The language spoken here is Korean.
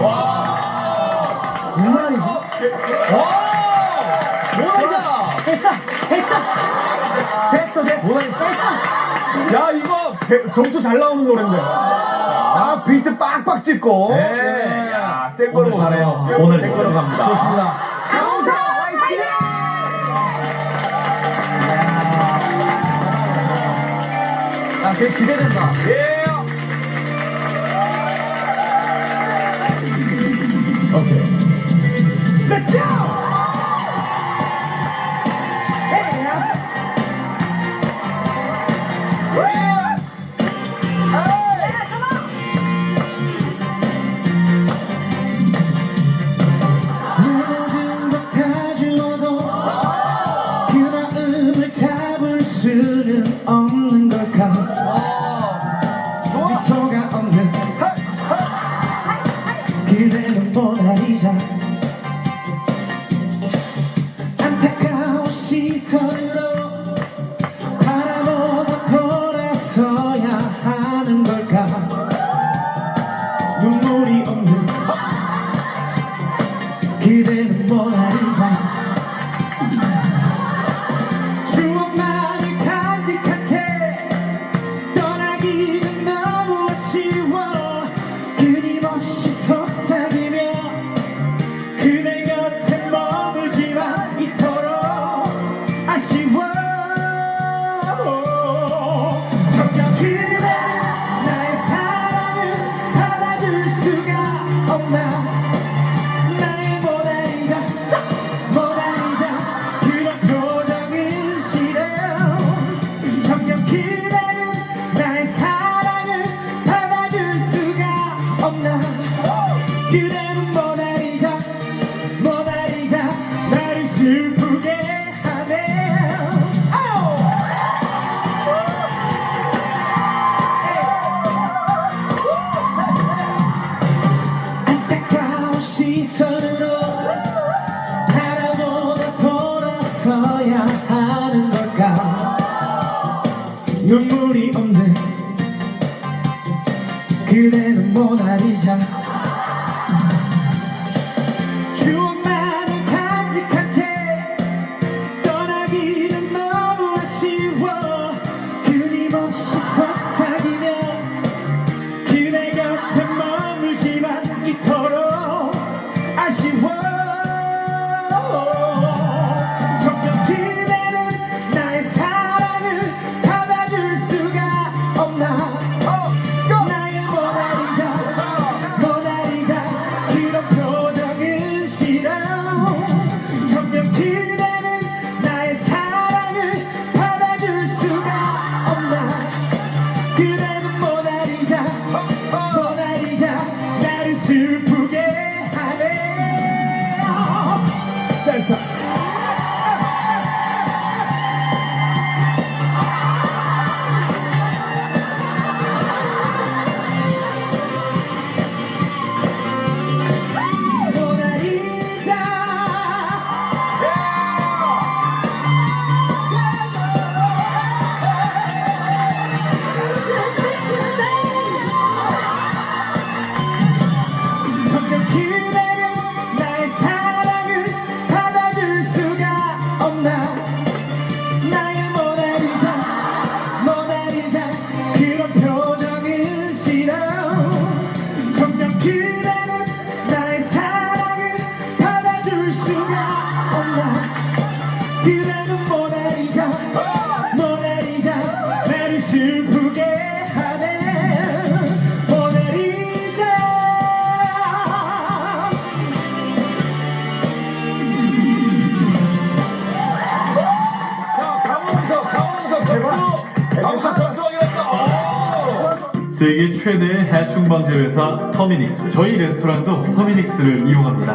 얼마이지? 모나리자! 됐어, 됐어, 됐어, 됐어. 됐어. 야 이거 배- 점수 잘 나오는 노래인데. 아 비트 빡빡 찍고. 네. 예. 야, 센 거로 가네요. 오늘 센 거로 갑니다. 좋습니다. 강사 화이팅! 야, 되게 기대된다. 예. 오케이. Let's go! 모든 것다 주어도 그 마음을 잡을 수는 없 모나리자 안타까운 시선으로 바라보다 돌아서야 하는 걸까? 눈물이 없는 그대는 모나리자 그대는 모나리자 모나리자. 나를 슬프게 하네! 안타까운 시선으로 바라보다 돌아서야 하는 걸까? 눈물이 없는 그대는 모나리자 세계 최대의 해충 방제 회사 터미닉스. 저희 레스토랑도 터미닉스를 이용합니다.